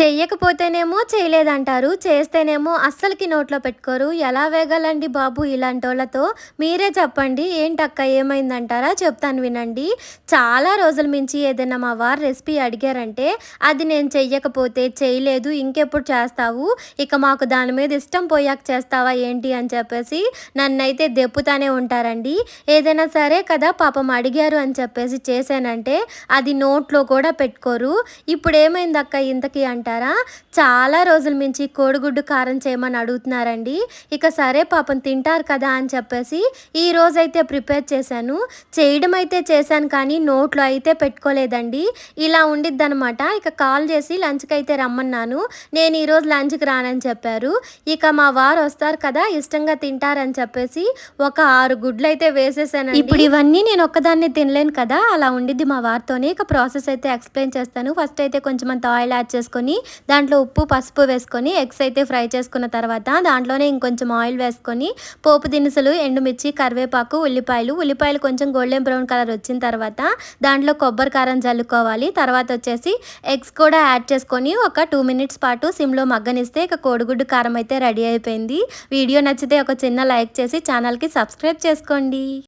చెయ్యకపోతేనేమో చేయలేదంటారు చేస్తేనేమో అస్సలకి నోట్లో పెట్టుకోరు. ఎలా వేగాలండి బాబు ఇలాంటి వాళ్ళతో మీరే చెప్పండి. ఏంటక్క ఏమైందంటారా? చెప్తాను వినండి. చాలా రోజుల మించి ఏదైనా మా వారు రెసిపీ అడిగారంటే అది నేను చెయ్యకపోతే చేయలేదు ఇంకెప్పుడు చేస్తావు? ఇక మాకు దాని మీద ఇష్టం పోయాక చేస్తావా ఏంటి అని చెప్పేసి నన్నైతే దెప్పుతానే ఉంటారండి. ఏదైనా సరే కదా పాపం అడిగారు అని చెప్పేసి చేశానంటే అది నోట్లో కూడా పెట్టుకోరు. ఇప్పుడు ఏమైంది అక్క అంటే? అంటారా చాలా రోజుల మించి కోడిగుడ్డు కారం చేయమని అడుగుతున్నారండి. ఇక సరే పాపం తింటారు కదా అని చెప్పేసి ఈ రోజైతే ప్రిపేర్ చేశాను. చేయడం అయితే చేశాను కానీ నోట్లో అయితే పెట్టుకోలేదండి. ఇలా ఉండిద్ది అనమాట ఇక కాల్ చేసి లంచ్కి అయితే రమ్మన్నాను. నేను ఈరోజు లంచ్కి రానని చెప్పారు. ఇక మా వారు వస్తారు కదా ఇష్టంగా తింటారని చెప్పేసి ఒక ఆరు గుడ్లు అయితే వేసేసాను ఇప్పుడు ఇవన్నీ నేను ఒక్కదాన్ని తినలేను కదా అలా ఉండిద్ది మా వారితోనే. ఇక ప్రాసెస్ అయితే ఎక్స్ప్లెయిన్ చేస్తాను. ఫస్ట్ అయితే కొంచెం అంత ఆయిల్ యాడ్ చేసుకొని దాంట్లో ఉప్పు పసుపు వేసుకొని ఎగ్స్ అయితే ఫ్రై చేసుకున్న తర్వాత దాంట్లోనే ఇంకొంచెం ఆయిల్ వేసుకొని పోపు దినుసులు ఎండుమిర్చి కరివేపాకు ఉల్లిపాయలు ఉల్లిపాయలు కొంచెం గోల్డెన్ బ్రౌన్ కలర్ వచ్చిన తర్వాత దాంట్లో కొబ్బరి కారం చల్లుకోవాలి. తర్వాత వచ్చేసి ఎగ్స్ కూడా యాడ్ చేసుకొని ఒక టూ మినిట్స్ పాటు సిమ్లో మగ్గనిస్తే ఇక కోడిగుడ్డు కారం అయితే రెడీ అయిపోయింది. వీడియో నచ్చితే ఒక చిన్న లైక్ చేసి ఛానల్కి సబ్స్క్రైబ్ చేసుకోండి.